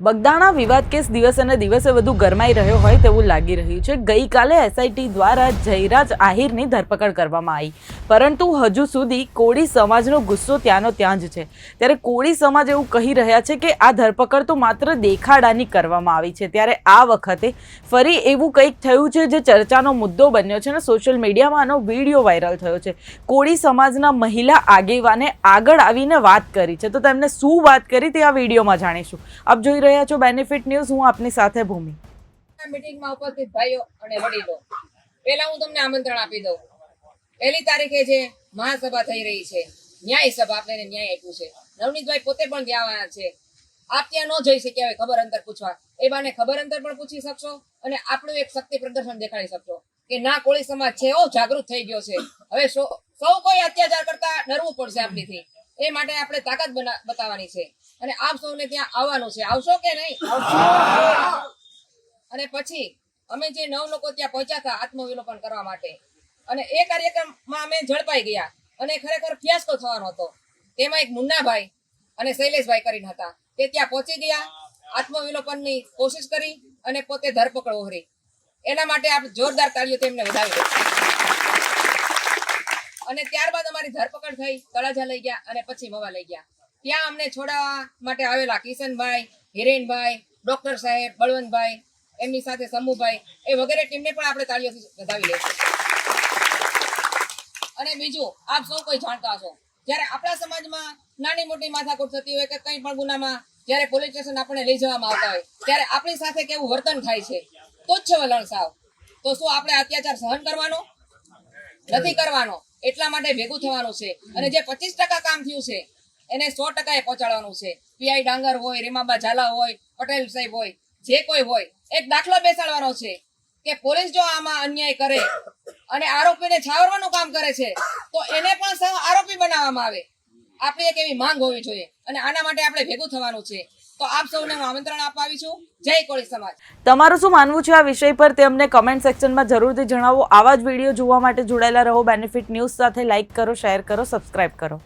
બગદાણા વિવાદ કેસ દિવસે ને દિવસે વધુ ગરમાઈ રહ્યો હોય તેવું લાગી રહ્યું છે. ગઈકાલે એસઆઈટી દ્વારા જયરાજ આહિરની ધરપકડ કરવામાં આવી. પરંતુ હજુ સુધી કોળી સમાજનો ગુસ્સો ત્યાંનો ત્યાં જ છે. ત્યારે કોળી સમાજ એવું કહી રહ્યા છે કે આ ધરપકડ તો માત્ર દેખાડાની કરવામાં આવી છે. ત્યારે આ વખતે ફરી એવું કંઈક થયું છે જે ચર્ચાનો મુદ્દો બન્યો છે અને સોશિયલ મીડિયામાં આનો વીડિયો વાયરલ થયો છે. કોળી સમાજના મહિલા આગેવાને આગળ આવીને વાત કરી છે. તો તેમને શું વાત કરી તે આ વિડીયોમાં જાણીશું. આપ જોઈ રહ્યા છો બેનિફિટ ન્યૂઝ હું આપની સાથે ભૂમિ. મીટિંગમાં ઉપસ્થિત ભાઈઓ અને વડીલો. પહેલા હું તમને આમંત્રણ આપી દઉં. પહેલી તારીખે જે મહાસભા થઈ રહી છે, ન્યાય સભા આપણે ન્યાય આપ્યું છે. નવનીતભાઈ પોતે પણ ત્યાં છે. આપ ત્યાં ન જઈ શક્યા હોય ખબર અંતર પૂછવા. એ બાને ખબર અંતર પણ પૂછી શકશો અને આપણું એક શક્તિ પ્રદર્શન દેખાડી શકશો કે ના, કોળી સમાજ છે ઓ જાગૃત થઈ ગયો છે. હવે સૌ કોઈ અત્યાચાર કરતા ડરવું પડશે આપણીથી. એ માટે આપણે તાકાત બતાવવાની છે. અને આપ સૌને ત્યાં આવવાનું છે. આવશો કે નહીં? અને પછી અમે જે નવ લોકો ત્યાં પહોંચ્યા હતા આત્મવિલોપન કરવા માટે, અને એ કાર્યક્રમમાં અમે ઝડપાઈ ગયા. અને ખરેખર ફિયાસ્કો થવાનો હતો. તેમાં એક મુન્નાભાઈ અને શૈલેષભાઈ કરીને હતા. તે ત્યાં પહોંચી ગયા, આત્મવિલોપનની કોશિશ કરી અને પોતે ધરપકડ ઓહરી. એના માટે આપણે જોરદાર તાળીઓ તેમને વધાવી અને ત્યારબાદ અમારી ધરપકડ થઈ, તળાજા લઈ ગયા અને પછી મવા લઈ ગયા. ત્યાં અમને છોડાવવા માટે આવેલા કિશનભાઈ, હિરેનભાઈ, ડોક્ટર સાહેબ, બળવંતભાઈ, એમની સાથે સમૂહભાઈ એ વગેરે ટીમને પણ આપણે તાળીઓથી વધાવી લઈશું અને બીજું, આપ સૌ કોઈ જાણતા હશો, જ્યારે આપણા સમાજમાં નાની મોટી માથાકૂટ થતી હોય કે કંઈ પણ ગુનામાં જ્યારે પોલીસ સ્ટેશન આપણે લઈ જવામાં આવતા હોય, ત્યારે આપણી સાથે કેવું વર્તન થાય છે? તુચ્છ વલણ સાવ. તો શું આપણે અત્યાચાર સહન કરવાનો? નથી કરવાનો. એટલા માટે ભેગું થવાનું છે. અને જે પચીસ ટકા કામ થયું છે, એને સો ટકા પહોંચાડવાનું છે. પીઆઈ ડાંગર હોય, રીમાબા ઝાલા હોય, પટેલ સાહેબ હોય, જે કોઈ હોય, એક દાખલો બેસાડવાનો છે કે પોલીસ જો આમાં અન્યાય કરે અને આરોપીને છાવરવાનું કામ કરે છે, તો એને પણ સૌ આરોપી બનાવવામાં આવે. આપણી એક એવી માંગ હોવી જોઈએ. અને આના માટે આપણે ભેગું થવાનું છે. તો આપ સૌને હું આમંત્રણ જય કોળી સમાજ. તમારું શું માનવું છે આ વિષય પર તે અમને કમેન્ટ સેક્શનમાં જરૂરથી જણાવો. આવા જ વીડિયો જોવા માટે જોડાયેલા રહો. બેનિફિટ ન્યૂઝ સાથે લાઇક કરો શેર કરો સબસ્ક્રાઇબ કરો.